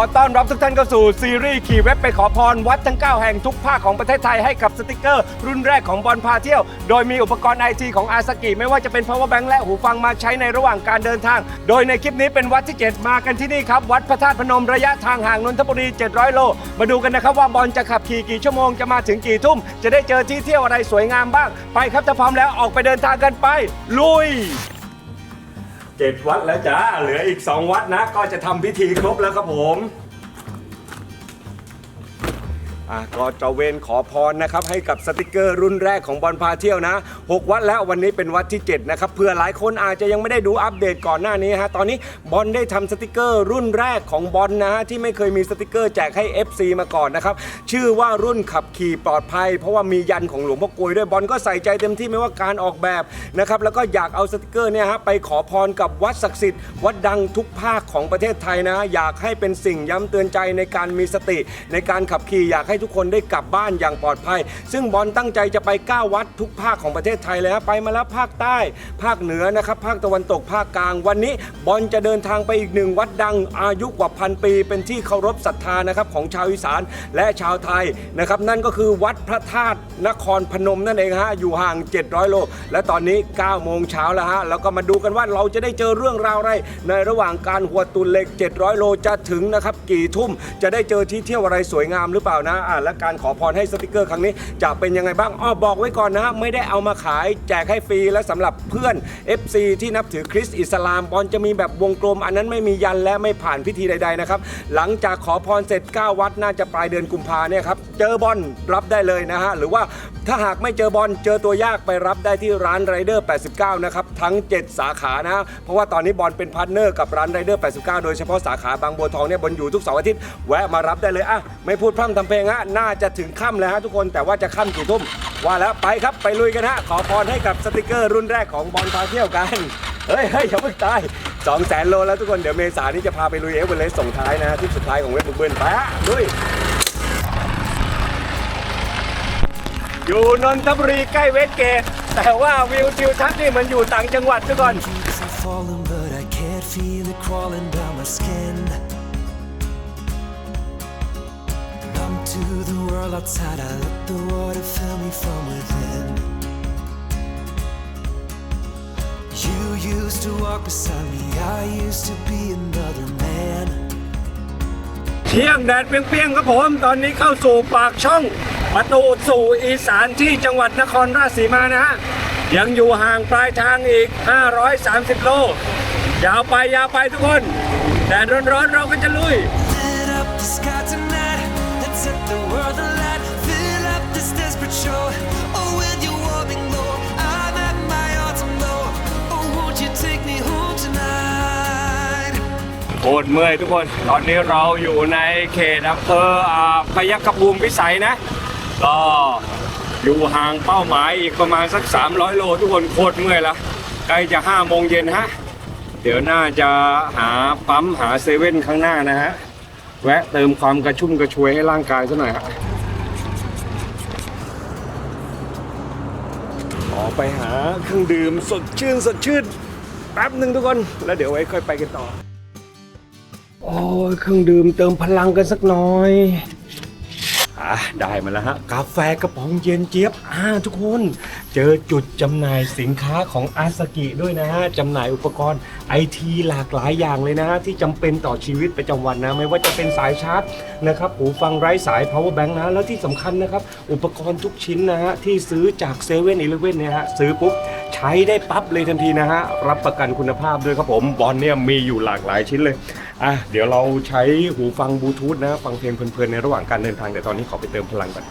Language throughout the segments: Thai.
อต้อนรับทุกท่านเข้าสู่ซีรีส์ขี่เว็บไปขอพรวัดทั้ง 9 แห่งทุกภาคของประเทศไทยให้กับสติกเกอร์ รุ่นแรกของบอลพาเที่ยว โดยมีอุปกรณ์ไอทีของอาสกิไม่ว่าจะเป็น power bank และหูฟังมาใช้ในระหว่างการเดินทาง โดยในคลิปนี้เป็นวัดที่ 7 มากันที่นี่ครับ วัดพระธาตุพนมระยะทางห่างนนทบุรี 700 โล มาดูกันนะครับว่าบอลจะขับขี่กี่ชั่วโมงจะมาถึงกี่ทุ่ม จะได้เจอที่เที่ยวอะไรสวยงามบ้าง ไปครับถ้าพร้อมแล้วออกไปเดินทางกันไป ลุย เจ็ดวัดแล้วจ้า เหลืออีก 2 วัดนะ ก็จะทำพิธีครบแล้วครับผม อะก็ตระเวนขอพรนะครับให้กับสติกเกอร์รุ่นแรกของบอลพาเที่ยวนะ 6 วัดแล้ววันนี้เป็นวัดที่ 7 นะครับเพื่อหลายคนอาจจะยังไม่ได้ดูอัปเดตก่อนหน้านี้ฮะตอนนี้บอลได้ทำสติกเกอร์รุ่นแรกของบอลนะฮะที่ไม่เคยมีสติกเกอร์แจกให้ FC มาก่อนนะครับชื่อว่ารุ่นขับขี่ปลอดภัย เพราะว่ามียันของหลวงพ่อกลวยด้วยบอลก็ใส่ใจเต็มที่ไม่ว่าการออกแบบนะครับแล้วก็อยากเอาสติกเกอร์เนี่ยฮะไปขอพรกับวัดศักดิ์สิทธิ์วัดดังทุกภาคของประเทศไทยนะ อยากให้เป็นสิ่งย้ำเตือนใจในการมีสติในการขับขี่อยากให้ทุกคนได้กลับบ้านอย่างปลอดภัย ซึ่งบอลตั้งใจจะไป 9 วัดทุกภาคของประเทศไทยเลยฮะไปมาแล้วภาคใต้ ภาคเหนือนะครับ ภาคตะวันตกภาคกลาง วันนี้บอลจะเดินทางไปอีกหนึ่งวัดดังอายุกว่าพันปี เป็นที่เคารพศรัทธานะครับของชาวอีสานและชาวไทยนะครับนั่นก็คือวัดพระธาตุนครพนมนั่นเองฮะอยู่ห่าง 700 โล และตอนนี้ 9 โมงเช้าแล้วฮะแล้วก็มาดูกันว่าเราจะได้เจอเรื่องราวอะไรในระหว่างการหัวตุนเหล็ก 700 โลจะถึงนะครับกี่ทุ่มจะได้เจอที่เที่ยวอะไรสวยงามหรือเปล่านะอะและการขอพรให้สติกเกอร์ครั้งนี้จะเป็นยังไงบ้างอ้อบอกไว้ก่อนนะ ไม่ได้เอามาขายแจกให้ฟรีและสำหรับเพื่อน FC ที่นับถือคริสต์อิสลามบอลจะมีแบบวงกลม อันนั้นไม่มียันและไม่ผ่านพิธีใด ๆนะครับ หลังจากขอพรเสร็จ 9 วัดน่าจะปลายเดือนกุมภาเนี่ยครับเจอบอลรับได้เลยนะฮะหรือว่าถ้าหากไม่เจอบอลเจอตัวยากไปรับได้ที่ร้านไรเดอร์89 นะครับ ทั้ง 7 สาขานะ เพราะว่าตอนนี้บอลเป็นพาร์ทเนอร์กับร้านไรเดอร์89 โดยเฉพาะสาขาบางบัวทองเนี่ยบอลอยู่ทุกเสาร์อาทิตย์แวะมารับได้เลยอะไม่พูดพร่ำทำเพลงฮะน่าจะถึงค่ำแล้วฮะทุกคนแต่ว่าจะค่ำกี่ทุ่มว่าแล้วไปครับไปลุยกันฮะขอพรให้กับสติกเกอร์รุ่นแรกของบอลพาเที่ยวกันเฮ้ยเฮ้ยอย่าเพิ่งตาย2 0 0แสนโลแล้วทุกคนเดี๋ยวเมษานี้จะพาไปลุยเอเวอเรสต์ส่งท้ายนะที่สุดท้ายของเว็บบุเบิลไปฮะลุยอยู่นนทบุรีใกล้เวสเกตแต่ว่าวิวทิวทัศน์นี่มันอยู่ต่างจังหวัดทุกคน world outside, I let the water fill me from within. You used to walk beside me, I used to be another man. เที่ยงแดดเปรี้ยงๆครับผม ตอนนี้เข้าสู่ปากช่อง ประตูสู่อีสานที่จังหวัดนครราชสีมานะฮะ ยังอยู่ห่างปลายทางอีก 530 โล ยาวไปยาวไปทุกคน แดดร้อนๆเราก็จะลุย ตรเมื่อยทุกคน ตอนนี้เราอยู่ในเขตอำเภอพยัคฆภูมิพิสัยนะ ก็อยู่ห่างเป้าหมายอีกประมาณสัก 300 โลทุกคนโคตรเมื่อยละใกล้จะ5โมงเย็นฮะ เดี๋ยวน่าจะหาปั๊มหาเซเว่นข้างหน้านะฮะ แวะเติมความกระชุ่มกระชวยให้ร่างกายซะหน่อยฮะขอไปหาเครื่องดื่มสดชื่นสดชื่นแป๊บหนึ่งทุกคน แล้วเดี๋ยวไว้ค่อยไปกันต่อ โอ้ยเครื่องดื่มเติมพลังกันสักหน่อย อะ ได้มาแล้วฮะ กาแฟกระป๋องเย็นเจี๊ยบ อ่า ทุกคน เจอจุดจำหน่ายสินค้าของอาสกิด้วยนะฮะจำหน่ายอุปกรณ์ไอทีหลากหลายอย่างเลยนะฮะ ที่จำเป็นต่อชีวิตประจำวันนะ ไม่ว่าจะเป็นสายชาร์จนะครับหูฟังไร้สาย power bank นะ แล้วที่สำคัญนะครับ อุปกรณ์ทุกชิ้นนะฮะ ที่ซื้อจากเซเว่นอีเลฟเว่นเนี่ยฮะ ซื้อปุ๊บใช้ได้ปั๊บเลยทันทีนะฮะ รับประกันคุณภาพด้วยครับผม บอลเนี่ยมีอยู่หลากหลายชิ้นเลย อะเดี๋ยวเราใช้หูฟังบลูทูธนะฟังเพลงเพลินๆในระหว่างการเดินทางแต่ตอนนี้ขอไปเติมพลังก่อน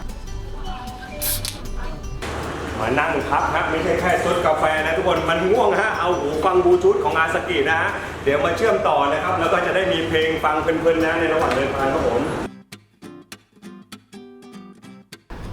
มานั่งพักฮะไม่ใช่แค่ซดกาแฟนะทุกคนมันง่วงฮะเอาหูฟังบลูทูธของอาสกินะฮะเดี๋ยวมาเชื่อมต่อนะครับ แล้วก็จะได้มีเพลงฟังเพลินๆนะในระหว่างเดินทางครับผม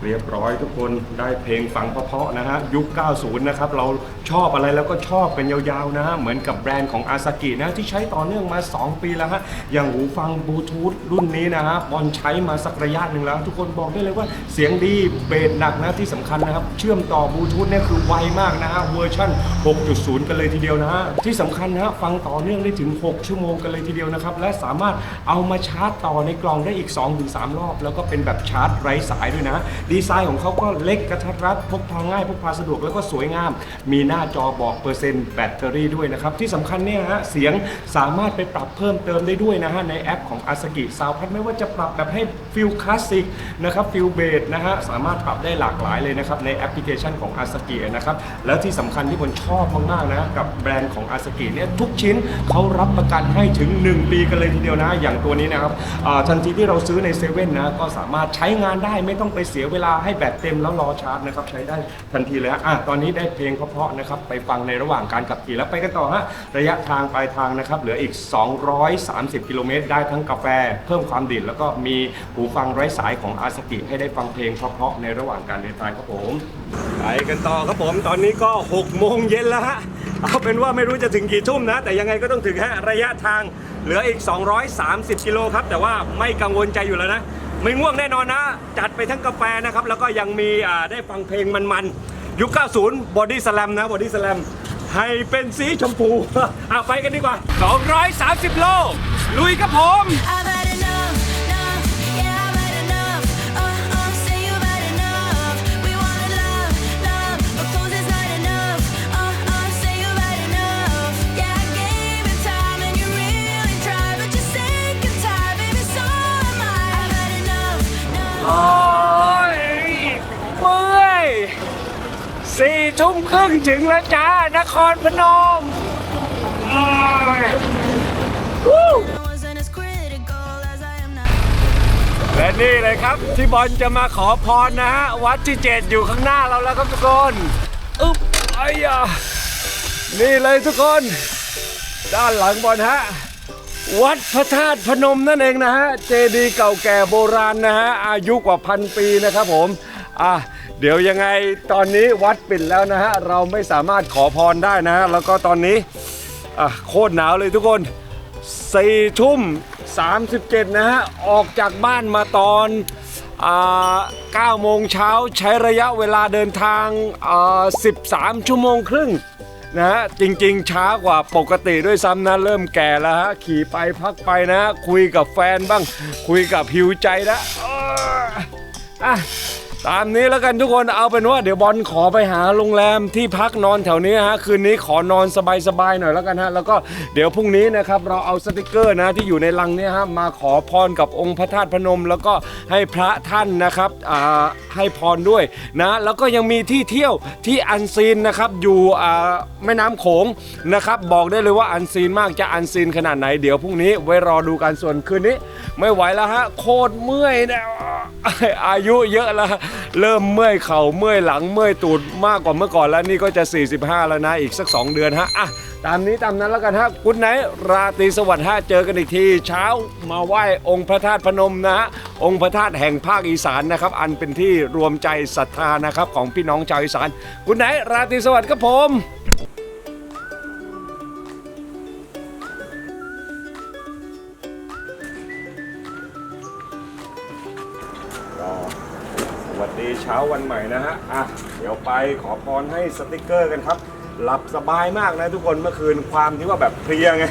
เรียบร้อยทุกคนได้เพลงฟังเพราะๆนะฮะ ยุค 90 นะครับ เราชอบอะไรแล้วก็ชอบเป็นยาวๆนะฮะเหมือนกับแบรนด์ของอาซากินะ ที่ใช้ต่อเนื่องมา 2 ปีแล้วฮะ อย่างหูฟังบลูทูธรุ่นนี้นะฮะบอลใช้มาสักระยะหนึ่งแล้ว ทุกคนบอกได้เลยว่าเสียงดีเบสหนักนะที่สำคัญนะครับ เชื่อมต่อบลูทูธเนี่ยคือไวมากนะฮะเวอร์ชัน6.0 กันเลยทีเดียวนะฮะที่สำคัญนะฮะฟังต่อเนื่องได้ถึง 6 ชั่วโมงกันเลยทีเดียวนะครับและสามารถเอามาชาร์จต่อในกล่องได้อีก 2-3 รอบ แล้วก็เป็นแบบชาร์จไร้สายด้วยนะดีีไซน์ของเขาก็เล็กกระทัดรัดพกพาง่ายพกพาสะดวกแล้วก็สวยงาม มีหน้าจอบอกเปอร์เซ็นต์แบตเตอรี่ด้วยนะครับ ที่สำคัญเนี่ยฮะเสียงสามารถไปปรับเพิ่มเติมได้ด้วยนะฮะในแอปของ a s a k i Sound ไม่ว่าจะปรับแบบให้ฟิลคลาสสิกนะครับฟิลเบสนะฮะสามารถปรับได้หลากหลายเลยนะครับในแอปพลิเคชันของ a s a k i นะครับแล้วที่สำคัญที่ผมชอบมากๆนะกับแบรนด์ของ a s a k i เนี่ยทุกชิ้นเขารับประกันให้ถึง 1 ปีกันเลยทีเดียวนะ อย่างตัวนี้นะครับอ่าทันทีที่เราซื้อในเซเว่นนะก็สามารถใช้งานได้ไม่ต้องไปเสียเวเวลาให้แบตเต็มแล้วรอชาร์จนะครับ ใช้ได้ทันทีเลยฮะอะตอนนี้ได้เพลงเพราะๆนะครับ ไปฟังในระหว่างการขับขี่แล้วไปกันต่อฮะระยะทางปลายทางนะครับ เหลืออีก 230 กิโลเมตร ได้ทั้งกาแฟ เพิ่มความดิ่นแล้วก็มีหูฟังไร้สายของอาสกิให้ได้ฟังเพลงเพราะๆในระหว่างการเดินทางครับผมไปกันต่อครับผมตอนนี้ก็6โมงเย็นแล้วฮะเอาเป็นว่าไม่รู้จะถึงกี่ทุ่มนะ แต่ยังไงก็ต้องถึงฮะระยะทางเหลืออีก 230 กิโลครับ แต่ว่าไม่กังวลใจอยู่แล้วนะ ไม่ง่วงแน่นอนนะ จัดไปทั้งกาแฟนะครับ แล้วก็ยังมีได้ฟังเพลงมันๆ ยุค 90 Body Slam นะ Body Slam ให้เป็นสีชมพู อะไปกันดีกว่า 230 โล ลุยครับผม ทุ่มครึ่งถึงแล้วจ้า นครพนมโอ้ยวู้ I wasn't as critical as I am now. และนี่เลยครับ ที่บอลจะมาขอพรนะฮะ วัดที่เจ็ดอยู่ข้างหน้าเราแล้วครับทุกคนอึ๊บไอ้ยานี่เลยทุกคน ด้านหลังบอลฮะ วัดพระธาตุพนมนั่นเองนะฮะ เจดีย์เก่าแก่โบราณนะฮะ อายุกว่าพันปีนะครับผม อะ เดี๋ยวยังไงตอนนี้วัดปิดแล้วนะฮะ เราไม่สามารถขอพรได้นะฮะ แล้วก็ตอนนี้อะโคตรหนาวเลยทุกคนสี่ทุ่ม37 นะฮะ ออกจากบ้านมาตอนอ่า9โมงเช้าใช้ระยะเวลาเดินทางอ่า13 ชั่วโมงครึ่งนะฮะ จริงๆ ช้ากว่าปกติด้วยซ้ำนะ เริ่มแก่แล้วฮะ ขี่ไปพักไปนะฮะคุยกับแฟนบ้าง คุยกับหิวใจแล้วอ้ออะ ตามนี้แล้วกันทุกคนเอาเป็นว่าเดี๋ยวบอลขอไปหาโรงแรมที่พักนอนแถวนี้ฮะคืนนี้ขอนอนสบายๆหน่อยแล้วกันฮะแล้วก็เดี๋ยวพรุ่งนี้นะครับเราเอาสติกเกอร์นะที่อยู่ในลังเนี่ยฮะมาขอพรกับองค์พระธาตุพนม แล้วก็ให้พระท่านนะครับอ่าให้พรด้วยนะแล้วก็ยังมีที่เที่ยวที่อันซีนนะครับอยู่อ่าแม่น้ำโขงนะครับบอกได้เลยว่าอันซีนมากจะอันซีนขนาดไหนเดี๋ยวพรุ่งนี้ไว้รอดูกันส่วนคืนนี้ ไม่ไหวแล้วฮะโคตรเมื่อยนะอายุเยอะแล้วเริ่มเมื่อยเข่าเมื่อยหลังเมื่อยตูดมากกว่าเมื่อก่อนแล้วนี่ก็จะ 45 แล้วนะอีกสัก 2 เดือนฮะอะตามนี้ตามนั้นแล้วกันฮะคุณไหนราตรีสวัสดิ์ฮะเจอกันอีกที เช้ามาไหว้องค์พระธาตุพนมนะฮะองค์พระธาตุแห่งภาคอีสานนะครับ อันเป็นที่รวมใจศรัทธานะครับของพี่น้องชาวอีสานคุณไหนราตรีสวัสดิ์ครับผม วัสดีเช้าวันใหม่นะฮะ อะ เดี๋ยวไปขอพรให้สติกเกอร์กันครับ หลับสบายมากนะทุกคนเมื่อคืนความที่ว่าแบบเพลียไง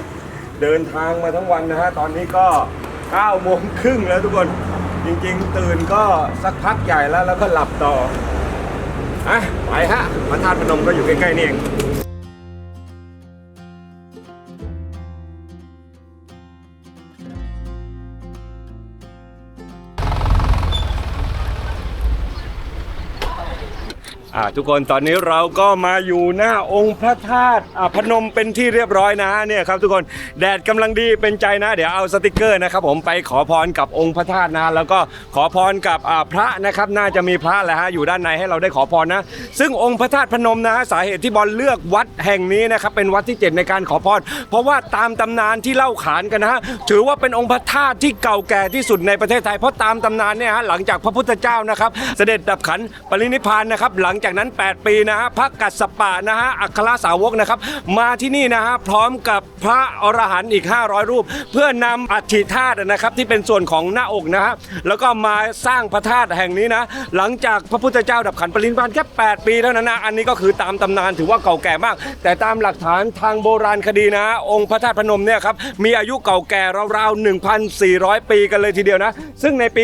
เดินทางมาทั้งวันนะฮะ ตอนนี้ก็9โมงครึ่งแล้วทุกคน จริงๆ ตื่นก็สักพักใหญ่แล้วแล้วก็หลับต่อ อะ ไปฮะพระธาตุพนมก็อยู่ใกล้ๆนี่เอง อ่าทุกคนตอนนี้เราก็มาอยู่หน้าองค์พระธาตุอ่าพนมเป็นที่เรียบร้อยนะเนี่ยครับทุกคนแดดกำลังดีเป็นใจนะ เดี๋ยวเอาสติกเกอร์นะครับผมไปขอพรกับองค์พระธาตุนะแล้วก็ขอพรกับอ่าพระนะครับน่าจะมีพระแหละฮะอยู่ด้านในให้เราได้ขอพรนะ ซึ่งองค์พระธาตุพนมนะฮะสาเหตุที่บอลเลือกวัดแห่งนี้นะครับเป็นวัดที่7ในการขอพรเพราะว่าตามตำนานที่เล่าขานกันนะฮะถือว่าเป็นองค์พระธาตุที่เก่าแก่ที่สุดในประเทศไทยเพราะตามตำนานเนี่ยฮะหลังจากพระพุทธเจ้านะครับเสด็จดับขันปรินิพพานนะครับหลังจากนั้น 8 ปีนะฮะพระกัสสปะนะฮะอัครสาวกนะครับ มาที่นี่นะฮะพร้อมกับพระอรหันต์อีก 500 รูป เพื่อนำอัฐิธาตุนะครับที่เป็นส่วนของหน้าอกนะฮะแล้วก็มาสร้างพระธาตุแห่งนี้นะ หลังจากพระพุทธเจ้าดับขันปรินิพพานแค่ 8 ปีเท่านั้นนะอันนี้ก็คือตามตำนานถือว่าเก่าแก่มาก แต่ตามหลักฐานทางโบราณคดีนะองค์พระธาตุพนมเนี่ยครับมีอายุเก่าแก่ราวๆ1,400 ปีกันเลยทีเดียวนะ ซึ่งในปี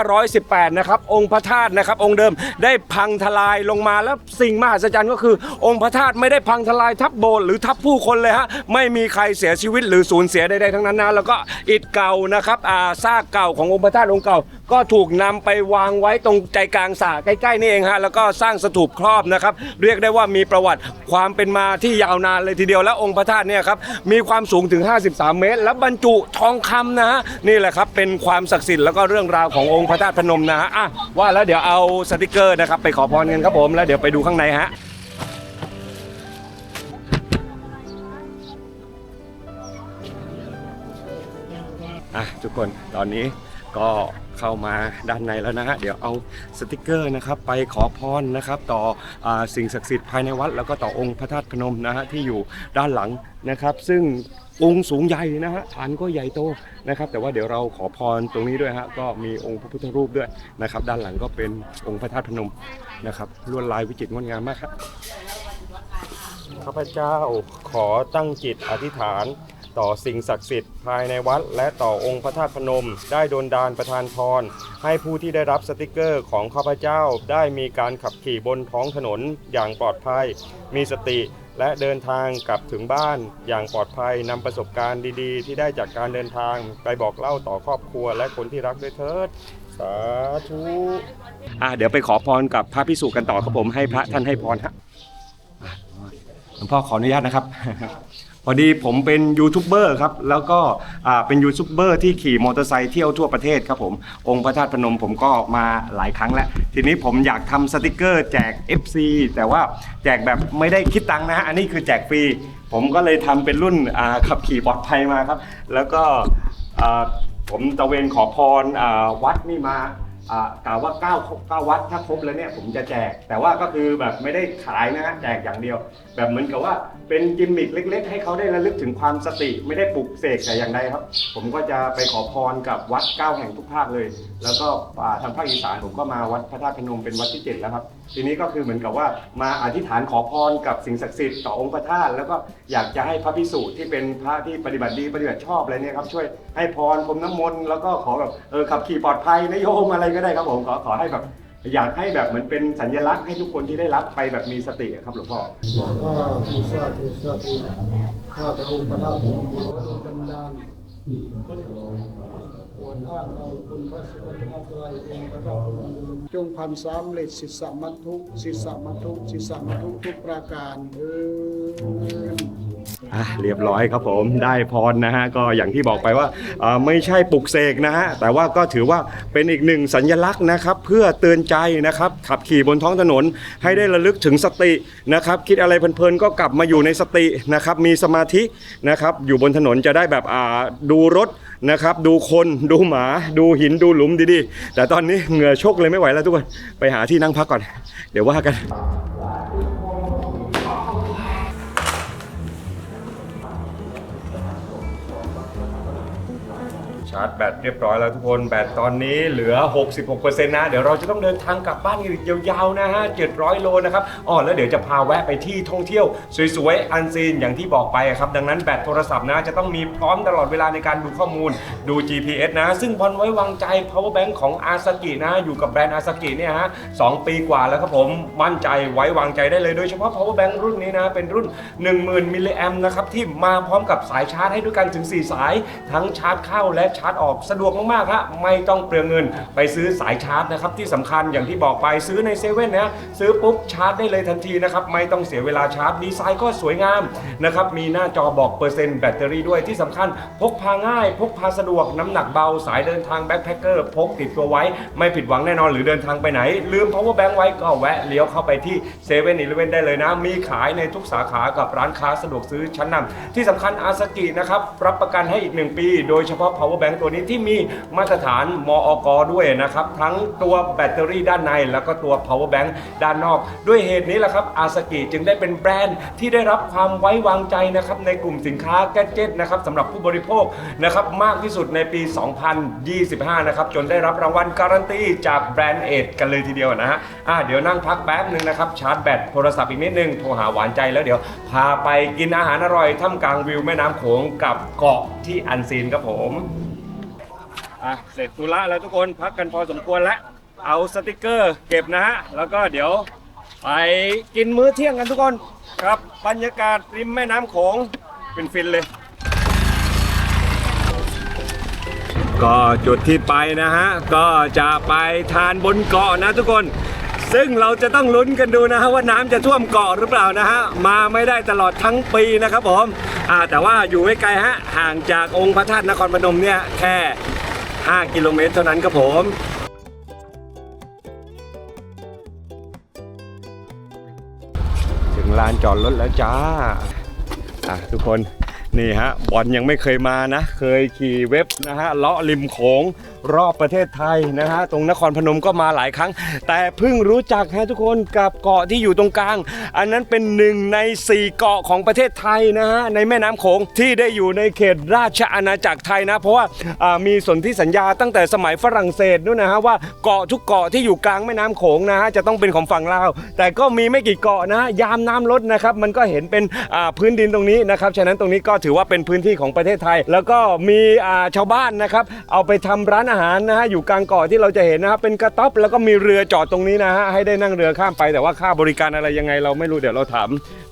2518 นะครับองค์พระธาตุนะครับองค์เดิมได้พังทลายลงมาแล้วสิ่งมหัศจรรย์ก็คือ องค์พระธาตุไม่ได้พังทลายทับโบสถ์หรือทับผู้คนเลยฮะไม่มีใครเสียชีวิตหรือสูญเสียใดๆทั้งนั้นนะแล้วก็อิฐเก่านะครับอ่าซากเก่าขององค์พระธาตุองค์เก่าก็ถูกนำไปวางไว้ตรงใจกลางสระใกล้ๆนี่เองฮะแล้วก็สร้างสถูปครอบนะครับ เรียกได้ว่ามีประวัติความเป็นมาที่ยาวนานเลยทีเดียวและองค์พระธาตุเนี่ยครับมีความสูงถึง 53 เมตร และบรรจุทองคำนะฮะนี่แหละครับเป็นความศักดิ์สิทธิ์แล้วก็เรื่องราวขององค์พระธาตุพนมนะฮะอะว่าแล้วเดี๋ยวเอาสติกเกอร์นะครับไปขอพรกันครับผมแล้วเดี๋ยวไปดูข้างในฮะ อะทุกคนตอนนี้ก็ เข้ามาด้านในแล้วนะฮะเดี๋ยวเอาสติกเกอร์นะครับไปขอพรนะครับ ต่ออสิ่งศักดิ์สิทธิ์ภายในวัด แล้วก็ต่อองค์พระธาตุพนมนะฮะที่อยู่ด้านหลังนะครับ ซึ่งองค์สูงใหญ่นะฮะฐานก็ใหญ่โตนะครับ แต่ว่าเดี๋ยวเราขอพรตรงนี้ด้วยฮะก็มีองค์พระพุทธรูปด้วยนะครับ ด้านหลังก็เป็นองค์พระธาตุพนมนะครับลวดลายวิจิตรงดงามมากครับข้าพเจ้าขอตั้งจิตอธิษฐาน ต่อสิ่งศักดิ์สิทธิ์ภายในวัด และต่อองค์พระธาตุพนม ได้โดนดานประทานพร ให้ผู้ที่ได้รับสติกเกอร์ของข้าพเจ้า ได้มีการขับขี่บนท้องถนนอย่างปลอดภัย มีสติและเดินทางกลับถึงบ้านอย่างปลอดภัยนำประสบการณ์ดีๆ ที่ได้จากการเดินทางไปบอกเล่าต่อครอบครัวและคนที่รักด้วยเถิด สาธุอะเดี๋ยวไปขอพรกับพระพิสุกันต่อครับผมให้พระท่านให้พรฮะหลวงพ่อขออนุญาตนะครับ พอดีผมเป็นยูทูบเบอร์ครับแล้วก็อ่าเป็นยูทูบเบอร์ที่ขี่มอเตอร์ไซค์เที่ยวทั่วประเทศครับผมองค์พระธาตุพนมผมก็มาหลายครั้งแล้ว ทีนี้ผมอยากทำสติกเกอร์แจก FC แต่ว่าแจกแบบไม่ได้คิดตังค์นะฮะอันนี้คือแจกฟรี ผมก็เลยทำเป็นรุ่นอ่าขับขี่ปลอดภัยมาครับ แล้วก็อ่าผมตะเวนขอพรอ่าวัดนี่มา อ่ากล่าวว่า9ครบ9วัดถ้าครบแล้วเนี่ยผมจะแจก แต่ว่าก็คือแบบไม่ได้ขายนะฮะแจกอย่างเดียว แบบเหมือนกับว่าเป็นกิมมิคเล็ก ๆ ให้เขาได้ระลึกถึงความสติ ไม่ได้ปลุกเสกแต่อย่างใดครับ ผมก็จะไปขอพรกับวัด 9 แห่งทุกภาคเลย แล้วก็อ่าทางภาคอีสานผมก็มาวัดพระธาตุพนมเป็นวัดที่ 7 แล้วครับ ทีนี้ก็คือเหมือนกับว่ามาอธิษฐานขอพรกับสิ่งศักดิ์สิทธิ์ต่อองค์พระธาตุแล้วก็อยากจะให้พระพิสุที่เป็นพระที่ปฏิบัติดีปฏิบัติชอบอะไรเนี่ยครับช่วยให้พรพรมน้ำมนต์แล้วก็ขอแบบเออขับขี่ปลอดภัยนโยมอะไรก็ได้ครับผมขอขอให้แบบอยากให้แบบเหมือนเป็นสัญลักษณ์ให้ทุกคนที่ได้รับไปแบบมีสติอะครับหลวงพ่อ ข้าทูสาธุสาธุข้าพระองค์พระธาตุพนมขอดลบันดาลโปรดอ้างเอาคุณพระศิวะนาตรัยองค์พระธาตุพนมจงพันสามเล็ดศิษะมัทุศิษะมัทุศิษะมัทุทุกประการเออ อะเรียบร้อยครับผมได้พรนะฮะก็อย่างที่บอกไปว่าอ่าไม่ใช่ปลุกเสกนะฮะแต่ว่าก็ถือว่าเป็นอีกหนึ่งสัญลักษณ์นะครับ เพื่อเตือนใจนะครับ ขับขี่บนท้องถนนให้ได้ระลึกถึงสตินะครับ คิดอะไรเพลินๆก็กลับมาอยู่ในสตินะครับ มีสมาธินะครับอยู่บนถนนจะได้แบบอ่าดูรถนะครับ ดูคนดูหมาดูหินดูหลุมดีๆ แต่ตอนนี้เหงื่อชกเลยไม่ไหวแล้วทุกคนไปหาที่นั่งพักก่อน เดี๋ยวว่ากัน ชาร์จแบตเรียบร้อยแล้วทุกคน แบตตอนนี้เหลือ 66%นะ เดี๋ยวเราจะต้องเดินทางกลับบ้านอีกยาวๆนะฮะ 700 โลนะครับอ๋อแล้วเดี๋ยวจะพาแวะไปที่ท่องเที่ยว สวยๆ อันซีนอย่างที่บอกไปครับ ดังนั้นแบตโทรศัพท์นะ จะต้องมีพร้อมตลอดเวลาในการดูข้อมูล ดู GPS นะ ซึ่งบอลไว้วางใจ power bank ของอาซากินะ อยู่กับแบรนด์อาซากิเนี่ยฮะสองปีกว่าแล้วครับผม มั่นใจไว้วางใจได้เลย โดยเฉพาะ power bank รุ่นนี้นะ เป็นรุ่น 10,000มิลลิแอมนะครับ ที่มาพร้อมกับสายชาร์จให้ด้วยกันถึง 4 สาย ทั้งชาร์จเข้าและชาร์จออกสะดวกมากๆฮะไม่ต้องเปลืองเงิน ไปซื้อสายชาร์จนะครับที่สำคัญอย่างที่บอกไปซื้อในเซเว่นนะซื้อปุ๊บชาร์จได้เลยทันทีนะครับไม่ต้องเสียเวลาชาร์จดีไซน์ก็สวยงามนะครับมีหน้าจอบอกเปอร์เซ็นต์แบตเตอรี่ด้วยที่สำคัญ พกพาง่าย พกพาสะดวกน้ำหนักเบาสายเดินทางแบ็คแพคเกอร์พกติดตัวไว้ ไม่ผิดหวังแน่นอนหรือเดินทางไปไหน ลืม power bank ไว้ก็แวะเลี้ยวเข้าไปที่7 e เ e ่ e อได้เลยนะ มีขายในทุกสาขากับร้านค้าสะดวกซื้อชั้นนำที่สำคัญอาสกินะครับรับประกันให้อีก 1 ปี โดยเฉพาะ power bank ตัวนี้ที่มีมาตรฐานมอกด้วยนะครับ ทั้งตัวแบตเตอรี่ด้านใน แล้วก็ตัว power bank ด้านนอก ด้วยเหตุนี้แหละครับอาสกิจึงได้เป็นแบรนด์ที่ได้รับความไว้วางใจนะครับในกลุ่มสินค้าแกดเจิตนะครับสำหรับผู้บริโภคนะครับมากที่สุดในปี 2025 นะครับ จนได้รับรางวัลการันตีจากแบรนด์เอดกันเลยทีเดียวนะฮะอะเดี๋ยวนั่งพักแป๊บหนึ่งนะครับชาร์จแบตโทรศัพท์อีกนิดนึงโทรหาหวานใจแล้วเดี๋ยว พาไปกินอาหารอร่อยท่ามกลางวิวแม่น้ำโขงกับเกาะที่อันซีนครับผม อะเสร็จธุระแล้วทุกคนพักกันพอสมควรแล้วเอาสติกเกอร์เก็บนะฮะแล้วก็เดี๋ยวไปกินมื้อเที่ยงกันทุกคนครับบรรยากาศริมแม่น้ำโขงเป็นฟินเลย ก็จุดที่ไปนะฮะก็จะไปทานบนเกาะนะทุกคน ซึ่งเราจะต้องลุ้นกันดูนะฮะว่าน้ำจะท่วมเกาะหรือเปล่านะฮะมาไม่ได้ตลอดทั้งปีนะครับผมอ่าแต่ว่าอยู่ไม่ไกลฮะห่างจากองค์พระธาตุนครพนมเนี่ยแค่ 5 กิโลเมตรเท่านั้นครับผมถึงลานจอดรถแล้วจ้าอะทุกคนนี่ฮะบอลยังไม่เคยมานะ เคยขี่เว็บนะฮะเลาะริมโขง รอบประเทศไทยนะฮะตรงนครพนมก็มาหลายครั้ง แต่เพิ่งรู้จักฮะทุกคนกับเกาะที่อยู่ตรงกลาง อันนั้นเป็นหนึ่งใน 4 เกาะของประเทศไทยนะฮะในแม่น้ำโขงที่ได้อยู่ในเขตราชอาณาจักรไทยนะ เพราะว่าามีสนธิสัญญาตั้งแต่สมัยฝรั่งเศสนู่นนะฮะว่าเกาะทุกเกาะที่อยู่กลางแม่น้ำโขงนะฮะจะต้องเป็นของฝั่งลาวแต่ก็มีไม่กี่เกาะนะยามน้ำลดนะครับมันก็เห็นเป็นพื้นดินตรงนี้นะครับฉะนั้นตรงนี้ก็ถือว่าเป็นพื้นที่ของประเทศไทย แล้วก็มีชาวบ้านนะครับเอาไปทำร้านอาหารนะฮะอยู่กลางเกาะที่เราจะเห็นนะครับเป็นกระต๊อบแล้วก็มีเรือจอดตรงนี้นะฮะให้ได้นั่งเรือข้ามไปแต่ว่าค่าบริการอะไรยังไงเราไม่รู้เดี๋ยวเราถาม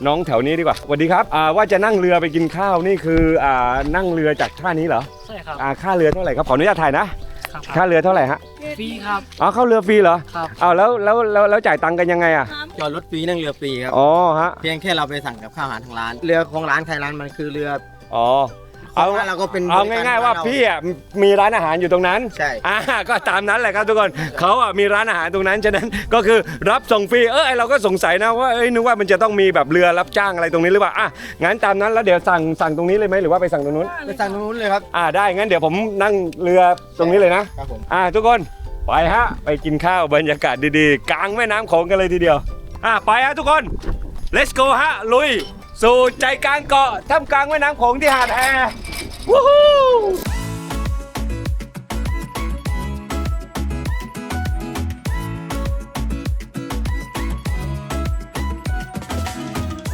น้องแถวนี้ดีกว่าสวัสดีครับอ่าว่าจะนั่งเรือไปกินข้าวนี่คืออ่านั่งเรือจากท่านี้เหรอใช่ครับอ่าค่าเรือเท่าไหร่ครับขออนุญาตถ่ายนะครับค่าเรือเท่าไหร่ฮะฟรีครับ อ๋อเข้าเรือฟรีเหรอครับเอาแล้วแล้วแล้วแล้วจ่ายตังค์กันยังไงอะจอดรถฟรีนั่งเรือฟรีครับ อ๋อฮะเพียงแค่เราไปสั่งกับข้าวอาหารทางร้าน เรือของร้านใครร้านมันคือเรืออ๋อ เอาเอาเราก็เป็นเอาบริกรง่ายๆว่าเร พี่อะมีร้านอาหารอยู่ตรงนั้นใช่ อ่าก็ตามนั้นแหละครับทุกคนเขาอะมีร้านอาหารตรงนั้นฉะนั้นก็คือรับส่งฟรีเออไอเราก็สงสัยนะว่าเอ้ยนึกว่ามันจะต้องมีแบบเรือรับจ้างอะไรตรงนี้หรือเปล่าอะงั้นตามนั้นแล้วเดี๋ยวสั่งสั่งตรงนี้เลยไหมหรือว่าไปสั่งตรงนู้น ไปสั่งตรงนู้นเลยครับอ่าได้งั้นเดี๋ยวผมนั่งเรือตรงนี้เลยนะ ครับผม อ่าทุกคนไปฮะไปกินข้าวบรรยากาศดีๆ กลางแม่น้ำโขงกันเลยทีเดียว อ่าไปฮะทุกคน let's go ฮะลุย สู่ใจกลางเกาะท่ามกลางแม่น้ำโขงที่หาดแอวู้ฮู้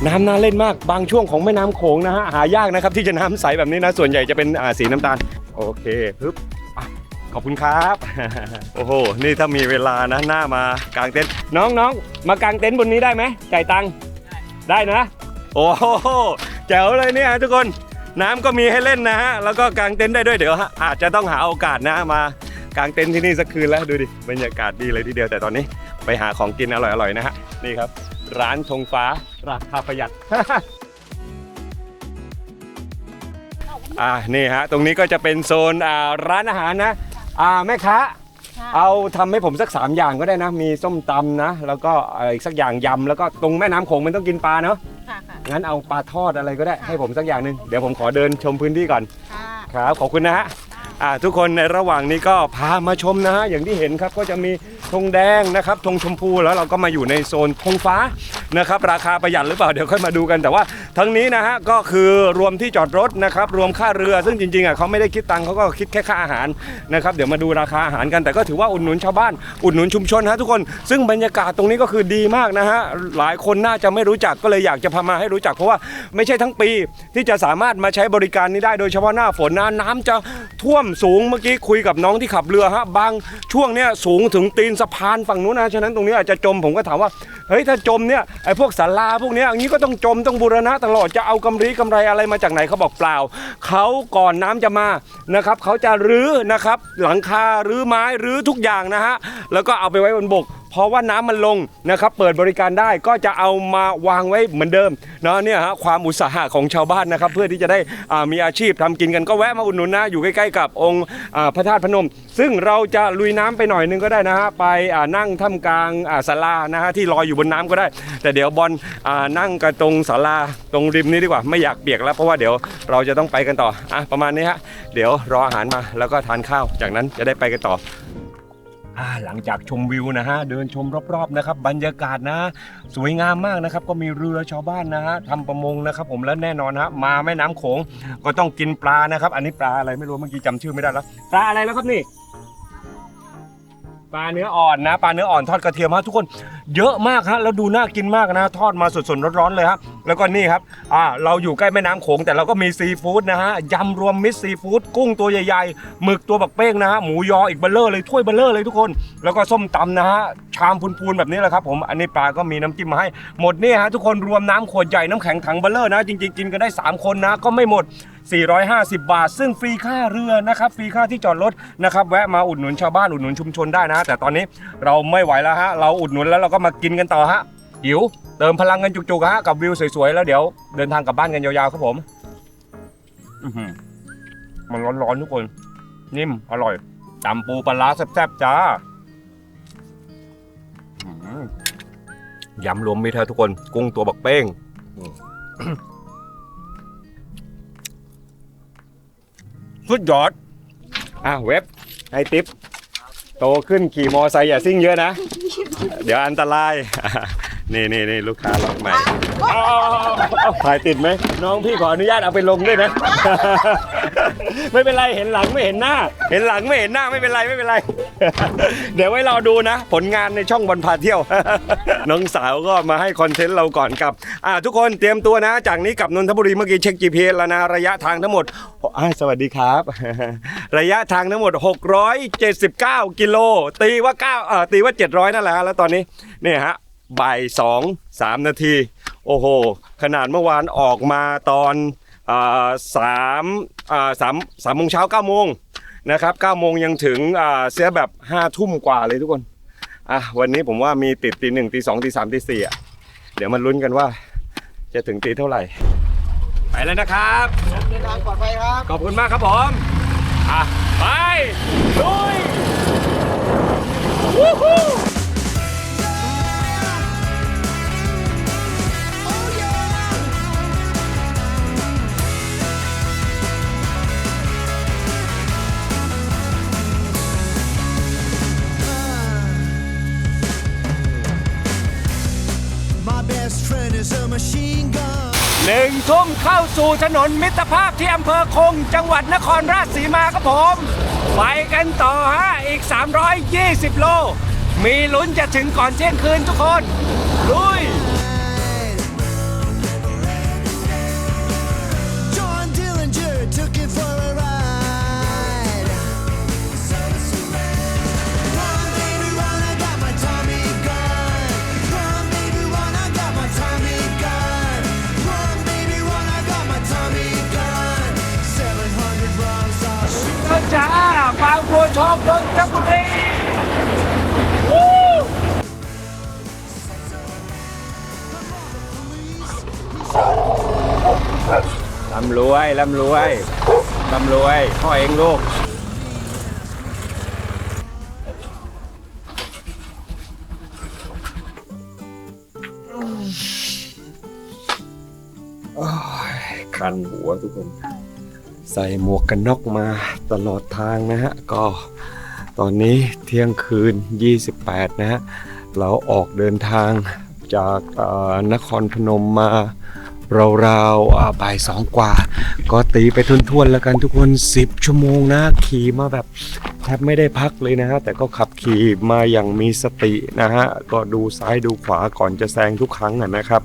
น้ำน่าเล่นมากบางช่วงของแม่น้ำโขงนะฮะหายากนะครับที่จะน้ำใสแบบนี้นะ ส่วนใหญ่จะเป็นอ่าสีน้ำตาล โอเคปึ๊บอะขอบคุณครับ โอ้โห นี่ถ้ามีเวลานะหน้ามากางเต็นท์น้องน้องมากางเต็นท์บนนี้ได้ไหมจ่ายตังค์ได้นะ โอ้โหแจ๋วเลยเนี่ยทุกคนน้ำก็มีให้เล่นนะฮะแล้วก็กางเต็นท์ได้ด้วยเดี๋ยวฮะอาจจะต้องหาโอกาสนะมากางเต็นท์ที่นี่สักคืนแล้วดูดิบรรยากาศดีเลยทีเดียวแต่ตอนนี้ไปหาของกินอร่อยๆนะฮะนี่ครับ ร้านธงฟ้าราคาประหยัดอ่านี่ฮะตรงนี้ก็จะเป็นโซนอ่าร้านอาหารนะอ่าแม่ค้าเอาทำให้ผมสัก 3 อย่างก็ได้นะ มีส้มตำนะ แล้วก็อะไรอีกสักอย่างยำแล้วก็ตรงแม่น้ำโขงมันต้องกินปลาเนาะค่ะค่ะ งั้นเอาปลาทอดอะไรก็ได้ให้ผมสักอย่างหนึ่งเดี๋ยวผมขอเดินชมพื้นที่ก่อนค่ะ ครับขอบคุณนะฮะ อ่าทุกคนในระหว่างนี้ก็พามาชมนะฮะอย่างที่เห็นครับก็จะมีธงแดงนะครับธงชมพูแล้วเราก็มาอยู่ในโซนธงฟ้านะครับราคาประหยัดหรือเปล่าเดี๋ยวค่อยมาดูกันแต่ว่า ทั้งนี้นะฮะก็คือรวมที่จอดรถนะครับรวมค่าเรือซึ่งจริงๆอะเขาไม่ได้คิดตังค์เขาก็คิดแค่ค่าอาหารนะครับเดี๋ยวมาดูราคาอาหารกันแต่ก็ถือว่าอุดหนุนชาวบ้านอุดหนุนชุมชนฮะทุกคนซึ่งบรรยากาศตรงนี้ก็คือดีมากนะฮะหลายคนน่าจะไม่รู้จักก็เลยอยากจะพามาให้รู้จัก เพราะว่าไม่ใช่ทั้งปีที่จะสามารถมาใช้บริการนี้ได้โดยเฉพาะหน้าฝนนะน้ำจะท่วมสูงเมื่อกี้คุยกับน้องที่ขับเรือฮะบางช่วงเนี้ยสูงถึงตีนสะพานฝั่งนู้นนะฉะนั้นตรงนี้อาจจะจมผมก็ถามว่าเฮ้ยถ้าจมเนี่ยไอ้พวกศาลาพวกเนี้ยอย่างนี้ก็ต้องจมต้องบูรณะตลอดจะเอากำไรกำไรอะไรมาจากไหนเขาบอกเปล่าเขาก่อนน้ำจะมานะครับเขาจะรื้อนะครับหลังคารื้อไม้รื้อทุกอย่างนะฮะแล้วก็เอาไปไว้บนบกเพราะว่าน้ำมันลงนะครับเปิดบริการได้ก็จะเอามาวางไว้เหมือนเดิมเนาะเนี่ยฮะความอุตสาหะของชาวบ้านนะครับเพื่อที่จะได้อ่ามีอาชีพทำกินกันก็แวะมาอุดหนุนนะอยู่ใกล้ๆกับองค์พระธาตุพนม ซึ่งเราจะลุยน้ำไปหน่อยนึงก็ได้นะฮะไปอ่านั่งท่ามกลางศาลานะฮะที่ลอยอยู่บนน้ำก็ได้ แต่เดี๋ยวบอลนั่งกันตรงศาลาตรงริมนี้ดีกว่าไม่อยากเปียกแล้วเพราะว่าเดี๋ยวเราจะต้องไปกันต่ออะประมาณนี้ฮะเดี๋ยวรออาหารมาแล้วก็ทานข้าว จากนั้นจะได้ไปกันต่ออ่าหลังจากชมวิวนะฮะเดินชมรอบๆนะครับ บรรยากาศนะ สวยงามมากนะครับ ก็มีเรือชาวบ้านนะฮะทำประมงนะครับผมและแน่นอนฮะมาแม่น้ำโขงก็ต้องกินปลานะครับ อันนี้ปลาอะไรไม่รู้เมื่อกี้จำชื่อไม่ได้แล้วปลาอะไรแล้วครับนี่ ปลาเนื้ออ่อนนะปลาเนื้ออ่อนทอดกระเทียมฮะทุกคนเยอะมากฮะแล้วดูน่ากินมากนะ ทอดมาสดๆร้อนๆเลยฮะแล้วก็นี่ครับอ่าเราอยู่ใกล้แม่น้ำโขงแต่เราก็มีซีฟู้ดนะฮะยำรวมมิตรซีฟู้ดกุ้งตัวใหญ่ๆหมึกตัวบักเป้งนะฮะหมูยออีกเบลเลอร์เลยถ้วยเบลเลอร์เลยทุกคน แล้วก็ส้มตำนะฮะชามพูนๆแบบนี้แหละครับผมอันนี้ปลาก็มีน้ำจิ้มมาให้หมดนี่ฮะทุกคนรวมน้ำขวดใหญ่น้ำแข็งถังเบลเลอร์นะ จริงๆกินกันได้สามคนนะก็ไม่หมด 450 บาท ซึ่งฟรีค่าเรือนะครับ ฟรีค่าที่จอดรถนะครับ แวะมาอุดหนุนชาวบ้านอุดหนุนชุมชนได้นะ แต่ตอนนี้เราไม่ไหวแล้วฮะ เราอุดหนุนแล้วเราก็มากินกันต่อฮะ หิว เติมพลังกันจุกๆฮะ กับวิวสวยๆ แล้วเดี๋ยวเดินทางกลับบ้านกันยาวๆ ครับผม มันร้อนๆทุกคน นิ่ม อร่อยตำปูปลาแซ่บๆจ้ายำรวมมิตรฮะทุกคน กุ้งตัวบักเป้ง สุดยอด อะเว็บให้ติปโตขึ้นขี่มอไซค์อย่าซิ่งเยอะนะ เดี๋ยวอันตราย นี่นี่นี่ลูกค้ารถใหม่เอาเอาเอาถ่ายติดไหมน้องพี่ขออนุญาตเอาไปลงด้วยนะ ไม่เป็นไรเห็นหลังไม่เห็นหน้า เห็นหลังไม่เห็นหน้าไม่เป็นไรไม่เป็นไร เดี๋ยวไว้รอดูนะ ผลงานในช่องบอลพาเที่ยว น้องสาวก็มาให้คอนเทนต์เราก่อนกับอ่าทุกคนเตรียมตัวนะ จากนี้กลับนนทบุรีเมื่อกี้เช็ค GPS แล้วนะระยะทางทั้งหมดอ่าสวัสดีครับ ระยะทางทั้งหมด 679 กิโลตีว่า9เอ่อตีว่า 700 นั่นแหละฮะแล้วตอนนี้เนี่ยฮะ บ่าย2 3นาทีโอ้โห ขนาดเมื่อวานออกมาตอนอ่าสามอ่าสามสามโมงเช้าเก้าโมงนะครับเก้าโมงยังถึงอ่าเสียแบบห้าทุ่มกว่าเลยทุกคนอะวันนี้ผมว่ามีติดตีหนึ่งตีสองตีสามตีสี่อะเดี๋ยวมาลุ้นกันว่า จะถึงตีเท่าไหร่ ไปแล้วนะครับเดินทางปลอดภัยครับขอบคุณมากครับผมอะไปลุยวู้ฮู้ นึ่งทุ่มเข้าสู่ถนนมิตรภาพที่อำเภอคง จังหวัดนครราชสีมาครับผม ไปกันต่อฮะอีก 320 โล มีลุ้นจะถึงก่อนเที่ยงคืนทุกคน ลุย วยร่ำรวยร่ำรวยพ่อเองลูกคันหัวทุกคน ใส่หมวกกันน็อกมาตลอดทางนะฮะ ก็ตอนนี้เที่ยงคืน 28 นะฮะ เราออกเดินทางจากนครพนมมา ราวๆอ่าบ่ายสองกว่า ก็ตีไปทุนๆแล้วกันทุกคน 10 ชั่วโมงนะ ขี่มาแบบ แทบไม่ได้พักเลยนะฮะแต่ก็ขับขี่มาอย่างมีสตินะฮะก็ดูซ้ายดูขวาก่อนจะแซงทุกครั้งนะครับ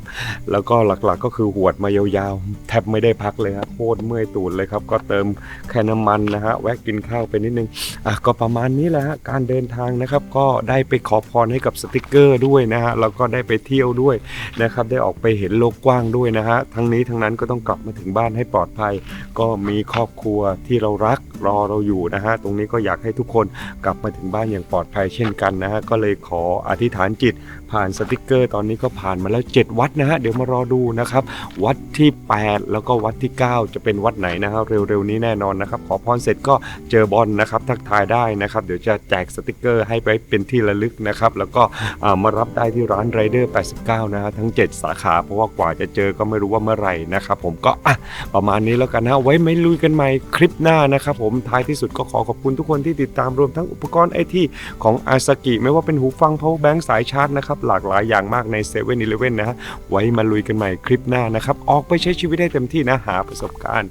แล้วก็หลักๆก็คือหวดมายาวๆแทบไม่ได้พักเลยครับโคตรเมื่อยตูดเลยครับ ก็เติมแค่น้ำมันนะฮะแวะกินข้าวไปนิดนึงอะก็ประมาณนี้แหละฮะการเดินทางนะครับก็ได้ไปขอพรให้กับสติกเกอร์ด้วยนะฮะแล้วก็ได้ไปเที่ยวด้วยนะครับได้ออกไปเห็นโลกกว้างด้วยนะฮะทั้งนี้ทั้งนั้นก็ต้องกลับมาถึงบ้านให้ปลอดภัย ก็มีครอบครัวที่เรารักรอเราอยู่นะฮะตรงนี้ก็อยากให้ทุกคนกลับมาถึงบ้านอย่างปลอดภัยเช่นกันนะฮะก็เลยขออธิษฐานจิตผ่านสติกเกอร์ ตอนนี้ก็ผ่านมาแล้ว 7 วัดนะฮะเดี๋ยวมารอดูนะครับวัดที่ 8 แล้วก็วัดที่ 9 จะเป็นวัดไหนนะฮะเร็วๆนี้แน่นอนนะครับขอพรเสร็จก็เจอบอลนะครับทักทายได้นะครับเดี๋ยวจะแจกสติกเกอร์ให้ไปเป็นที่ระลึกนะครับแล้วก็อ่ามารับได้ที่ร้านไรเดอร์89 นะฮะทั้ง 7 สาขา เพราะว่ากว่าจะเจอก็ไม่รู้ว่าเมื่อไหร่นะครับผมก็อะประมาณนี้แล้วกันนะไว้ไม่ลุยกันใหม่คลิปหน้านะครับผมท้ายที่สุดก็ขอขอบคุณทุกคนที่ติดตามรวมทั้งอุปกรณ์ไอทีของอาสกิไม่ว่าเป็นหูฟัง power bank สายชาร์จนะครับหลากหลายอย่างมากใน7 e เ e ่ e อนะฮะไว้มาลุยกันใหม่คลิปหน้านะครับ ออกไปใช้ชีวิตได้เต็มที่นะหาประสบการณ์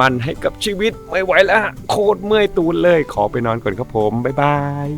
มันๆให้กับชีวิตไม่ไหวแล้วฮะโคตรเมื่อยตูนเลย ขอไปนอนก่อนครับผมบ๊ายบาย